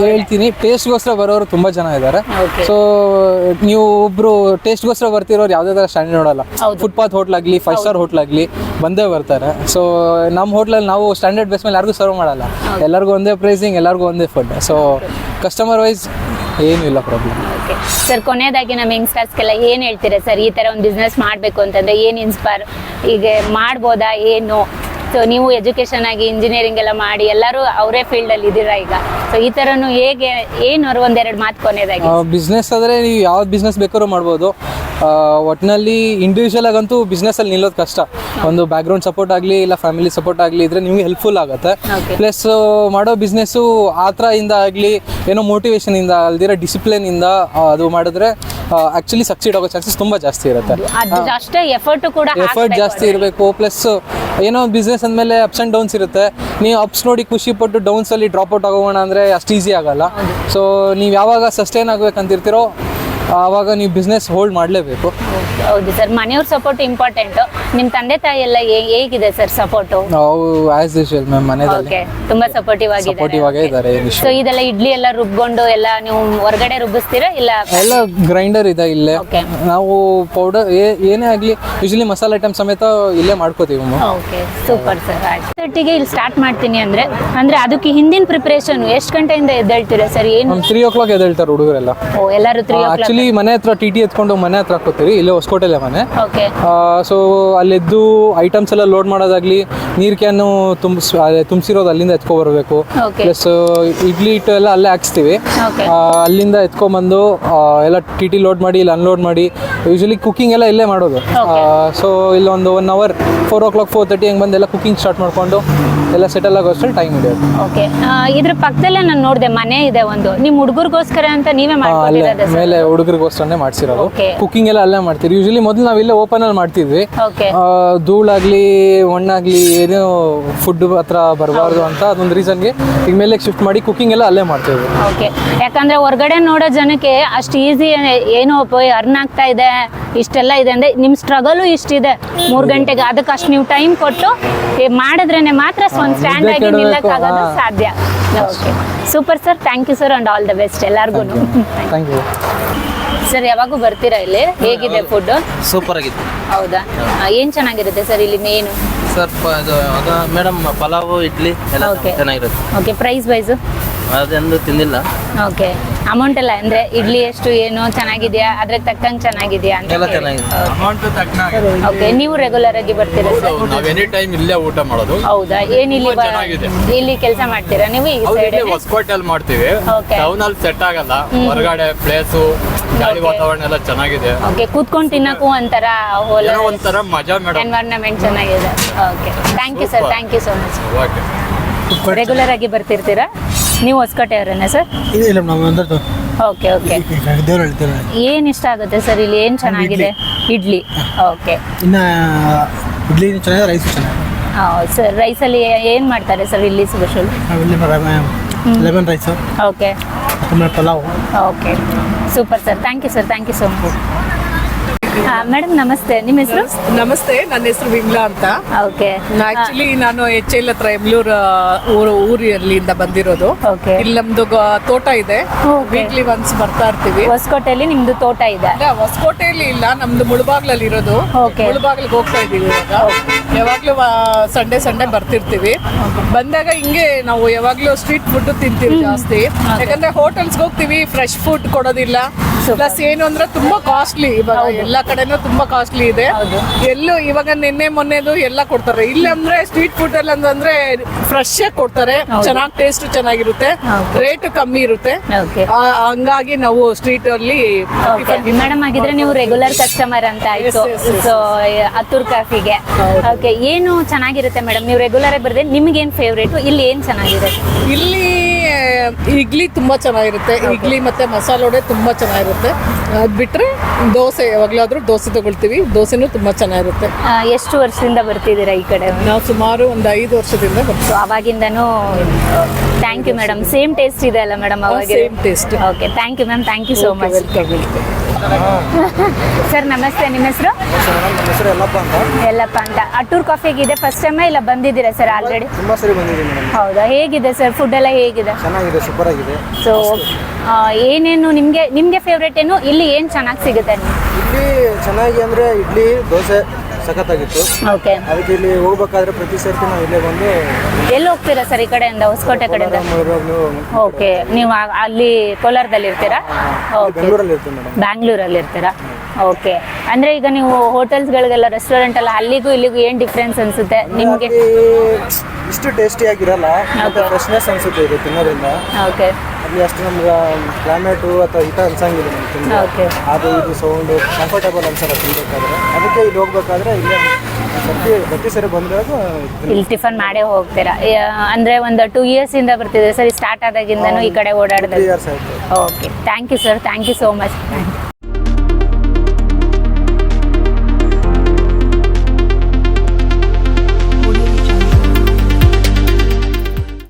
ಹೇಳ್ತೀನಿ. ಟೇಸ್ಟ್ಗೋಸ್ಕರ ಬರೋರು ತುಂಬಾ ಜನ ಇದ್ದಾರೆ. ಸೊ ನೀವು ಒಬ್ರು ಟೇಸ್ಟ್ಗೋಸ್ಕರ ಬರ್ತಿರೋರು ಯಾವುದೇ ಥರ ಸ್ಟ್ಯಾಂಡರ್ಡ್ ನೋಡಲ್ಲ. ಫುಟ್ಪಾತ್ ಹೋಟ್ಲಾಗಲಿ ಫೈವ್ ಸ್ಟಾರ್ ಹೋಟ್ಲಾಗಲಿ ಬಂದೇ ಬರ್ತಾರೆ. ಸೊ ನಮ್ಮ ಹೋಟ್ಲಲ್ಲಿ ನಾವು ಸ್ಟ್ಯಾಂಡರ್ಡ್ ಬೇಸ್ ಮೇಲೆ ಯಾರಿಗೂ ಸರ್ವ್ ಮಾಡಲ್ಲ. ಎಲ್ಲರಿಗೂ ಒಂದೇ ಪ್ರೈಸಿಂಗ್ ಎಲ್ಲರಿಗೂ ಒಂದೇ ಫುಡ್ ಸೊ ಕಸ್ಟಮರ್ ವೈಸ್ ಏನೂ ಇಲ್ಲ ಪ್ರಾಬ್ಲಮ್ ಓಕೆ ಸರ್ ಕೊನೆಯದಾಗಿ ನಮ್ಮ ಯಂಗ್ಸ್ಟರ್ಸ್ಗೆಲ್ಲ ಏನು ಹೇಳ್ತೀರಾ ಸರ್ ಈ ಥರ ಒಂದು ಬಿಸ್ನೆಸ್ ಮಾಡಬೇಕು ಅಂತಂದ್ರೆ ಏನು ಇನ್ಸ್ಪೈರ್ ಈಗ ಮಾಡ್ಬೋದಾ, ಏನು? ಸೊ ನೀವು ಎಜುಕೇಷನ್ ಆಗಿ ಇಂಜಿನಿಯರಿಂಗ್ ಎಲ್ಲ ಮಾಡಿ ಎಲ್ಲರೂ ಅವರೇ ಫೀಲ್ಡ್ ಅಲ್ಲಿ ಇದ್ದೀರಾ ಈಗ? ಸೊ ಈ ತರನು ಹೇಗೆ ಏನು ಅವ್ರು ಒಂದೆರಡು ಮಾತು ಕೊನೆಯದಾಗಿ? ಬಿಸ್ನೆಸ್ ಆದ್ರೆ ನೀವು ಯಾವ್ದು ಬಿಸ್ನೆಸ್ ಬೇಕಾದ್ರೂ ಮಾಡ್ಬೋದು. ಒಟ್ಟಿನಲ್ಲಿ ಇಂಡಿವಿಜುವಲ್ ಆಗಂತೂ ಬಿಸ್ನೆಸ್ಸಲ್ಲಿ ನಿಲ್ಲೋದು ಕಷ್ಟ. ಒಂದು ಬ್ಯಾಕ್ಗ್ರೌಂಡ್ ಸಪೋರ್ಟ್ ಆಗಲಿ ಇಲ್ಲ ಫ್ಯಾಮಿಲಿ ಸಪೋರ್ಟ್ ಆಗಲಿ ಇದ್ರೆ ನಿಮಗೆ ಹೆಲ್ಪ್ಫುಲ್ ಆಗುತ್ತೆ. ಪ್ಲಸ್ ಮಾಡೋ ಬಿಸ್ನೆಸ್ಸು ಇಂದ ಆಗಲಿ ಏನೋ ಮೋಟಿವೇಶನ್ ಇಂದ ಅಲ್ದಿರೋ ಡಿಸಿಪ್ಲಿನ್ ಇಂದ ಅದು ಮಾಡಿದ್ರೆ ಆಕ್ಚುಲಿ ಸಕ್ಸೀಡ್ ಆಗೋ ಚಾನ್ಸಸ್ ತುಂಬಾ ಜಾಸ್ತಿ ಇರುತ್ತೆ. ಅಷ್ಟೇ ಎಫರ್ಟ್ ಕೂಡ ಎಫರ್ಟ್ ಜಾಸ್ತಿ ಇರಬೇಕು. ಪ್ಲಸ್ ಏನೋ ಒಂದು ಬಿಸ್ನೆಸ್ ಅಂದಮೇಲೆ ಅಪ್ಸ್ ಆ್ಯಂಡ್ ಡೌನ್ಸ್ ಇರುತ್ತೆ. ನೀವು ಅಪ್ಸ್ ನೋಡಿ ಖುಷಿ ಪಟ್ಟು ಡೌನ್ಸಲ್ಲಿ ಡ್ರಾಪ್ ಔಟ್ ಆಗೋಣ ಅಂದರೆ ಅಷ್ಟು ಈಸಿ ಆಗಲ್ಲ. ಸೊ ನೀವು ಯಾವಾಗ ಸಸ್ಟೈನ್ ಆಗ್ಬೇಕಂತಿರ್ತೀರೋ ಆವಾಗ ನೀವು ಬಿಸ್ನೆಸ್ ಹೋಲ್ಡ್ ಮಾಡಲೇಬೇಕು. ಹೌದು ಸರ್ ಮನೆಯವ್ರ ಸಪೋರ್ಟ್ ಇಂಪಾರ್ಟೆಂಟ್ ನಿಮ್ಮ ತಂದೆ ತಾಯಿ ಎಲ್ಲ ಹೇ- ಹೇಗಿದೆ ಸರ್ ಸಪೋರ್ಟ್ ನಾವು ಆಸ್ ಯೂಶುವಲ್ ಮ್ಯಾಮ್ ಮನೆಯಲ್ಲಿ. ಓಕೆ ತುಂಬಾ ಸಪೋರ್ಟಿವ್ ಸಪೋರ್ಟಿವ್ ಆಗೇ ಆಗಿದ್ದಾರೆ ಸೊ ಇದೆಲ್ಲ ಇಡ್ಲಿ ಎಲ್ಲ ರುಬ್ಬಿಕೊಂಡು ಎಲ್ಲ ನೀವು ಹೊರಗಡೆ ರುಬ್ಬಿಸ್ತೀರಾ ಇಲ್ಲ? ಎಲ್ಲ ಗ್ರೈಂಡರ್ ಇದೆ ಇಲ್ಲ. Okay. ನಾವು ಪೌಡರ್ ಏನೇ ಆಗಲಿ ಯೂಶಲಿ ಮಸಾಲೆ ಐಟಮ್ ಸಮೇತ ಇಲ್ಲೇ ಮಾಡ್ಕೋತೀವಿ ಮ್ಯಾಮ್ ಓಕೆ ಸೂಪರ್ ಸರ್ ಆಯ್ತು. ತರ್ಟಿಗೆ ಇಲ್ಲಿ ಸ್ಟಾರ್ಟ್ ಮಾಡ್ತೀನಿ ಅಂದ್ರೆ ಅಂದ್ರೆ ಅದಕ್ಕೆ ಹಿಂದಿನ ಪ್ರಿಪರೇಷನ್ ಎಷ್ಟು ಗಂಟೆಯಿಂದ ಎದ್ದೇಳ್ತೀರಾ ಸರ್ ಏನು? ತ್ರೀ ಓ ಕ್ಲಾಕ್ ಎದ್ದೇಳ್ತಾರೆ ಹುಡುಗರೆಲ್ಲ. ಓ ಎಲ್ಲರೂ ತ್ರೀ ಆ್ಯಕ್ಚುಲಿ ಮನೆ ಹತ್ರ ಟಿ ಟಿ ಎತ್ಕೊಂಡು ಮನೆ ಹತ್ರ ಹಾಕೋತೀವಿ ಇಲ್ಲೇ ಹೊಸಕೋಟೆಲೆ ಮನೆ. ಓಕೆ. ಸೊ ಅಲ್ಲೆದ್ದು ಐಟಮ್ಸ್ ಎಲ್ಲ ಲೋಡ್ ಮಾಡೋದಾಗ್ಲಿ ನೀರ್ ಕ್ಯಾನು ತುಂಬಿಸ್ ತುಂಬಿಸಿರೋದು ಅಲ್ಲಿಂದ ಎತ್ಕೊಬರ್ಬೇಕು ಬರಬೇಕು. ಪ್ಲಸ್ ಇಡ್ಲಿ ಹಿಟ್ಟು ಎಲ್ಲ ಅಲ್ಲೇ ಹಾಕ್ಸ್ತೀವಿ. ಅಲ್ಲಿಂದ ಎತ್ಕೊಂಬಂದು ಆ, ಎಲ್ಲ ಟಿ ಟಿ ಲೋಡ್ ಮಾಡಿ ಇಲ್ಲಿ ಅನ್ಲೋಡ್ ಮಾಡಿ ಯೂಶಲಿ ಕುಕಿಂಗ್ ಎಲ್ಲ ಇಲ್ಲೇ ಮಾಡೋದು. ಸೊ ಇಲ್ಲೊಂದು one hour four o'clock four thirty ಹಂಗೆ ಬಂದು ಎಲ್ಲ ಕುಕಿಂಗ್ ಸ್ಟಾರ್ಟ್ ಮಾಡಿಕೊಂಡು ಎಲ್ಲ ಸೆಟಲ್ ಆಗೋಷ್ಟು ಟೈಮ್ ಇದೆ ಓಕೆ. ಇದ್ರ ಪಕ್ಕದಲ್ಲೇ ನಾನು ನೋಡಿದೆ ಮನೆ ಇದೆ ಒಂದು. ನಿಮ್ಮ ಹುಡುಗರಿಗೋಸ್ಕರ ಅಂತ ನೀವೇ ಮಾಡಿ ಮಾಡ್ಕೊಂಡಿರೋದು ಮೇಲೆ ಹುಡುಗ ಹುಡುಗರಿಗೋಸ್ಕರನೇ ಮಾಡಿಸಿರೋದು. Okay. ಕುಕಿಂಗ್ ಎಲ್ಲ ಅಲ್ಲೇ ಮಾಡ್ತೀವಿ. ಯೂಶಲಿ ಮೊದಲು ನಾವು ಇಲ್ಲೇ ಓಪನ್ ಅಲ್ಲಿ ಮಾಡ್ತಿದ್ವಿ. ಓಕೆ ಆ, ಧೂಳಾಗ್ಲಿ ಮಣ್ಣಾಗ್ಲಿ ಏನೋ ಫುಡ್ ಹತ್ರ ಬರಬಾರ್ದು ಅಂತ ಅದೊಂದು ರೀಸನ್ಗೆ ಈಗ ಮೇಲೆ ಶಿಫ್ಟ್ ಮಾಡಿ ಕುಕ್ಕಿಂಗ್ ಎಲ್ಲ ಅಲ್ಲೇ ಮಾಡ್ತಿದ್ವಿ. ಓಕೆ ಯಾಕಂದ್ರೆ ಹೊರಗಡೆ ನೋಡೋ ಜನಕ್ಕೆ ಅಷ್ಟು ಈಸಿ ಏನೋ ಅರ್ನ್ ಆಗ್ತಾ ಇದೆ ಇಷ್ಟೆಲ್ಲ ಇದೆ ಅಂದ್ರೆ ನಿಮ್ ಸ್ಟ್ರಗಲ್ ಇಷ್ಟಿದೆ ಮೂರ್ ಗಂಟೆಗೆ ಅದಕ್ಕೆ ಅಷ್ಟು ನೀವು ಟೈಮ್ ಕೊಟ್ಟು ಏ, ಮಾಡಿದ್ರೇನೆ ಮಾತ್ರ ಒಂದು ಸ್ಟ್ಯಾಂಡ್ ಆಗಿ ನಿಲ್ಲಕ್ಕಾಗೋದು ಸಾಧ್ಯ. Okay super sir thank you sir and all the best ಎಲ್ಲರಿಗೂ ಥ್ಯಾಂಕ್ ಯು ಸರ್ ಯಾವಾಗೂ ಬರ್ತೀರಾ ಇಲ್ಲಿ? ಹೇಗಿದೆ ಫುಡ್ ಸೂಪರ್ ಆಗಿತ್ತು ಹೌದಾ? ಆ, ಏನ್ ಚೆನ್ನಾಗಿರುತ್ತೆ ಸರ್ ಇಲ್ಲಿ menu sir madam pulao idli ಎಲ್ಲ. ಚೆನ್ನಾಗಿರುತ್ತೆ. ಓಕೆ ಪ್ರೈಸ್ ವೈಸು ಅದೆಂದು ತಿಂದಿಲ್ಲ. ಓಕೆ ಅಮೌಂಟ್ ಎಲ್ಲ ಅಂದ್ರೆ ಇಡ್ಲಿ ಎಷ್ಟು ಏನು ಚೆನ್ನಾಗಿದೆಯಾ? ಅದ್ರ ತಕ್ಕಂಗೆ ಚೆನ್ನಾಗಿದೆಯಾ ಅಂತ ಎಲ್ಲ ಚೆನ್ನಾಗಿದೆ ಅಮೌಂಟ್ ತಕ್ಕನಾಗಿದೆ ಓಕೆ ನೀವು ರೆಗ್ಯುಲರ್ ಆಗಿ ಬರ್ತೀರಾ ಸರ್ ನಾವು ಎನಿ ಟೈಮ್ ಇಲ್ಲೇ ಊಟ ಮಾಡೋದು. ಹೌದಾ? ಏನ್ ಇಲ್ಲಿ ಬ- ಚೆನ್ನಾಗಿದೆ. ಇಲ್ಲಿ ಕೆಲಸ ಮಾಡ್ತೀರಾ ನೀವು ಈ ಹೌದು ಸೈಡ್ ಇಲ್ಲಿ ಹೊಸಕೋಟೆಲ್ ಮಾಡ್ತೀವಿ. Okay. ಟೌನ್ ಅಲ್ಲಿ ಸೆಟ್ ಆಗಲ್ಲ. ಹೊರಗಡೆ ಪ್ಲೇಸ್ ಗಾಳಿ Okay. ವಾತಾವರಣ ಎಲ್ಲ ಚೆನ್ನಾಗಿದೆ. ಓಕೆ ಕೂತ್ಕೊಂಡು ತಿನ್ನಕ್ಕೂ ಒಂಥರ ಹೋಲ ಏನೋ ಒಂಥರ ಮಜಾ ಮೇಡಮ್. ಎನ್ವೈರನ್ಮೆಂಟ್ ಚೆನ್ನಾಗಿದೆ. Okay thank you sir thank you so much okay regular ಆಗಿ ಬರ್ತಿರ್ತೀರಾ? ನೀವು ಹೊಸಕೋಟೆಯವರೇನಾ ಸರ್? ಇಲ್ಲ ನಾವು ಓಕೆ ಓಕೆ. ದೇವ್ರು ಹೇಳ್ತಾರೆ ಏನ್ ಇಷ್ಟ ಆಗುತ್ತೆ ಸರ್ ಇಲ್ಲಿ? ಏನ್ ಚೆನ್ನಾಗಿದೆ? ಇಡ್ಲಿ. ಓಕೆ. ಇನ್ನು ಇಡ್ಲಿ ಚೆನ್ನಾಗಿದೆ ರೈಸ್ ಚೆನ್ನಾಗಿದೆ. ಸರ್ ರೈಸಲ್ಲಿ ಏನ್ ಮಾಡ್ತಾರೆ ಸರ್ ಇಲ್ಲಿ special lemon rice okay. Pulao. Okay. Super sir. Thank you sir thank you so much madam ನಮಸ್ತೆ. ನಿಮ್ಮ ಹೆಸರು? ನಮಸ್ತೆ ನನ್ನ ಹೆಸರು ವಿಮ್ಲಾ ಅಂತ. ಓಕೆ. ಆಕ್ಚುಲಿ ನಾನು ಎಚ್ ಎಲ್ ಹತ್ರ ಎಮ್ಲೂರ್ ಊರು ಊರಿಯಲ್ಲಿಂದ ಬಂದಿರೋದು. ಇಲ್ಲಿ ನಮ್ದು ತೋಟ ಇದೆ. ವೀಕ್ಲಿ ಒನ್ಸ್ ಬರ್ತಾ ಇರ್ತೀವಿ. ಹೊಸಕೋಟೆಯಲ್ಲಿ ನಿಮ್ದು ತೋಟ ಇದೆ? ಹೊಸಕೋಟೆಯಲ್ಲಿ ಇಲ್ಲ ನಮ್ದು ಮುಳಬಾಗ್ಲಲ್ಲಿ ಇರೋದು ಮುಳುಬಾಗ್ಲಿಗೆ ಮುಳಬಾಗ್ಲಿಗೆ ಹೋಗ್ತಾ ಇದೀವಿ ಇವಾಗ. ಯಾವಾಗ್ಲೂ ಸಂಡೇ ಸಂಡೇ ಬರ್ತಿರ್ತೀವಿ. ಬಂದಾಗ ಹಿಂಗೆ ನಾವು ಯಾವಾಗ್ಲೂ ಸ್ಟ್ರೀಟ್ ಫುಡ್ ತಿಂತೀವಿ ಜಾಸ್ತಿ. ಯಾಕಂದ್ರೆ ಹೋಟೆಲ್ಸ್ ಹೋಗ್ತೀವಿ ಫ್ರೆಶ್ ಫುಡ್ ಕೊಡೋದಿಲ್ಲ. ಪ್ಲಸ್ ಏನು ಅಂದ್ರೆ ತುಂಬಾ ಕಾಸ್ಟ್ಲಿ ಇವಾಗ ಎಲ್ಲಾ ಕಡೆನೂ ತುಂಬಾ ಕಾಸ್ಟ್ಲಿ ಇದೆ. ಎಲ್ಲೂ ಇವಾಗ ನಿನ್ನೆ ಮೊನ್ನೆದು ಎಲ್ಲ ಕೊಡ್ತಾರೆ. ಇಲ್ಲಂದ್ರೆ ಸ್ಟ್ರೀಟ್ ಫುಡ್ ಅಲ್ಲಿ ಅಂತಂದ್ರೆ ಫ್ರೆಶ್ ಆಗಿ ಕೊಡ್ತಾರೆ. ಚೆನ್ನಾಗಿ ಟೇಸ್ಟ್ ಚೆನ್ನಾಗಿರುತ್ತೆ. ರೇಟ್ ಕಮ್ಮಿ ಇರುತ್ತೆ. ಆ, ಹಂಗಾಗಿ ನಾವು ಸ್ಟ್ರೀಟ್ ಅಲ್ಲಿ ಮೇಡಮ್ ಆಗಿದ್ರೆ ನೀವು ರೆಗ್ಯುಲರ್ ಕಸ್ಟಮರ್ ಅಂತ ಆಯ್ತು. Yes, yes, yes. ಸೊ ಹತ್ತೂರ್ ಕಾಫಿಗೆ ಓಕೆ. ಏನು ಚೆನ್ನಾಗಿರುತ್ತೆ ಮೇಡಮ್ ನೀವು ರೆಗ್ಯುಲರ್ ಬರ್ದೆ ನಿಮ್ಗೆ ಏನ್ ಫೇವ್ರೇಟ್ ಇಲ್ಲಿ ಏನ್ ಚೆನ್ನಾಗಿದೆ? ಇಲ್ಲಿ ಇಡ್ಲಿ ತುಂಬಾ ಚೆನ್ನಾಗಿರುತ್ತೆ. ಇಡ್ಲಿ ಮತ್ತೆ ಮಸಾಲೆ ವಡೆ ತುಂಬಾ ಚೆನ್ನಾಗಿರುತ್ತೆ. ಅದ್ ಬಿಟ್ರೆ ದೋಸೆ ಯಾವಾಗಲಾದರೂ ದೋಸೆ ತಗೊಳ್ತೀವಿ. ದೋಸೆನೂ ತುಂಬಾ ಚೆನ್ನಾಗಿರುತ್ತೆ. ಆ, ಎಷ್ಟು ವರ್ಷದಿಂದ ಬರ್ತಿದ್ದೀರಾ ಈ ಕಡೆ? ನಾವು ಸುಮಾರು ಒಂದು ಐದು ವರ್ಷದಿಂದ ಬರ್ತೀವಿ. So ಅವಾಗಿಂದನೂ thank you madam same taste ಇದೆ ಅಲ್ಲ ಮೇಡಮ್ ಅವಾಗ same taste okay thank you ma'am thank you so much welcome welcome sir ನಮಸ್ತೆ. ನಿಮ್ಮ ಹೆಸರು? ಹೆಸರು ಎಲ್ಲಪ್ಪ ಅಂತ. ಎಲ್ಲಪ್ಪ ಅಂತ. ಅಟೂರ್ ಕಾಫಿಗೆ ಇದೆ ಫಸ್ಟ್ ಟೈಮ್ ಇಲ್ಲ ಬಂದಿದ್ದೀರಾ ಸರ್ ಆಲ್ರೆಡಿ ತುಂಬಾ ಸರಿ ಬಂದಿದ್ದೀನಿ ಮೇಡಮ್ ಹೌದಾ? ಹೇಗಿದೆ ಸರ್ ಫುಡ್ ಎಲ್ಲ ಹೇಗಿದೆ? ಚೆನ್ನಾಗಿದೆ ಸೂಪರ್ ಆಗಿದೆ ಸೊ ಏನೇನು ನಿಮಗೆ ನಿಮಗೆ ಫೇವ್ರೇಟ್ ಏನು? ಇಲ್ಲಿ ಏನು ಚೆನ್ನಾಗಿ ಸಿಗುತ್ತೆ? ಇಲ್ಲಿ ಚೆನ್ನಾಗಿ ಅಂದರೆ ಇಡ್ಲಿ ದೋಸೆ ಸಖತ್ತಾಗಿತ್ತು. ಓಕೆ ಅದಕ್ಕೆ ಇಲ್ಲಿ ಹೋಗ್ಬೇಕಾದ್ರೆ ಪ್ರತಿ ಸರ್ತಿ ನಾವು ಇಲ್ಲೇ ಬಂದು ಎಲ್ಲಿ ಹೋಗ್ತೀರಾ ಸರ್ ಈ ಕಡೆಯಿಂದ? ಹೊಸಕೋಟೆ ಕಡೆಯಿಂದ? ಮುಳುಬಾಗ್ಲು ಓಕೆ ನೀವು ಆ- ಅಲ್ಲಿ ಕೋಲಾರದಲ್ಲಿ ಇರ್ತೀರಾ? ಓಕೆ ಬೆಂಗಳೂರಲ್ಲಿ ಇರ್ತೀವಿ ಮೇಡಮ್. ಬ್ಯಾಂಗ್ಳೂರಲ್ಲಿ ಇರ್ತೀರಾ? ಓಕೆ ಅಂದ್ರೆ ಈಗ ನೀವು ಹೋಟೆಲ್ಸ್ಗಳಿಗೆಲ್ಲ ರೆಸ್ಟೋರೆಂಟ್ ಎಲ್ಲ ಅಲ್ಲಿಗೂ ಇಲ್ಲಿಗೂ ಏನು ಡಿಫ್ರೆನ್ಸ್ ಅನ್ಸುತ್ತೆ? ನಿಮಗೆ? ಇಷ್ಟು ಟೇಸ್ಟಿಯಾಗಿರಲ್ಲ ಮತ್ತೆ ಫ್ರೆಶ್ನೆಸ್ ಅನ್ಸುತ್ತೆ ಇದು ತಿನ್ನೋದ್ರಿಂದ. ಓಕೆ ಅಲ್ಲಿ ಅಷ್ಟು ನಮ್ಗೆ ಕ್ಲೈಮೇಟು ಅಥವಾ ಹಿತ ಅನ್ಸಂಗಿಲ್ಲ ನಮ್ಗೆ ತುಂಬ. Okay. ಅದು ಇದು ಸೌಂಡು ಕಂಫರ್ಟೇಬಲ್ ಅನ್ಸಲ್ಲ ತಿನ್ಬೇಕಾದ್ರೆ. ಅದಕ್ಕೆ ಇಲ್ಲಿ ಹೋಗ್ಬೇಕಾದ್ರೆ ಇಲ್ಲೇ ಪ್ರತಿ ಪ್ರತಿ ಸರಿ ಬಂದಾಗ ಇಲ್ಲಿ ಟಿಫನ್ ಮಾಡೇ ಹೋಗ್ತೀರಾ? ಯಾ- ಅಂದ್ರೆ ಒಂದು ಟೂ ಇಯರ್ಸ್ ಇಂದ ಬರ್ತಿದೆ ಸರಿ ಸ್ಟಾರ್ಟ್ ಆದಾಗಿಂದನೂ ಈ ಕಡೆ ಓಡಾಡಿದ್ರೆ ಇಯರ್ಸ್ ಆಯಿತು. Okay thank you sir thank you so much